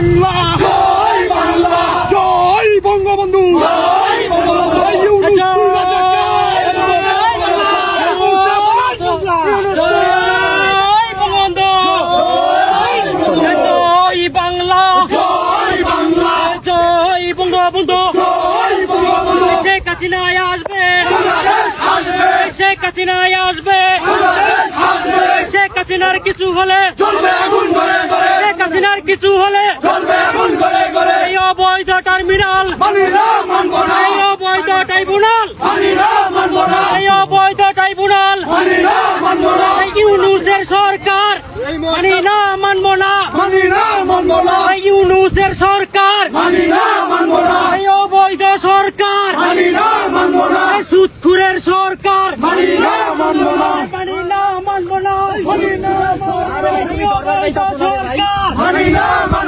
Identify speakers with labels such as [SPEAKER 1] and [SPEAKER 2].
[SPEAKER 1] বাংলা।
[SPEAKER 2] জয় বাংলা।
[SPEAKER 1] জয় বঙ্গবন্ধু।
[SPEAKER 2] জয়
[SPEAKER 3] বাংলা।
[SPEAKER 2] জয় বাংলা।
[SPEAKER 3] জয় বঙ্গবন্ধু।
[SPEAKER 2] জয় বঙ্গবন্ধু।
[SPEAKER 3] শেখ হাসিনায় আসবে। শেখ হাসিনায় আসবে।
[SPEAKER 2] বাংলাদেশ আসবে।
[SPEAKER 3] শেখ হাসিনার কিছু হলে আর কিছু হলে অবৈধ টার্মিনাল অবৈধ ট্রাইব্যুনাল এই অবৈধ ট্রাইব্যুনাল ইউনুসের সরকার
[SPEAKER 2] মানি না মানব না ইউনুসের সরকার
[SPEAKER 3] এই অবৈধ সরকার সুৎখুরের সরকার মানব না
[SPEAKER 2] মানব না মানব না
[SPEAKER 3] Manila!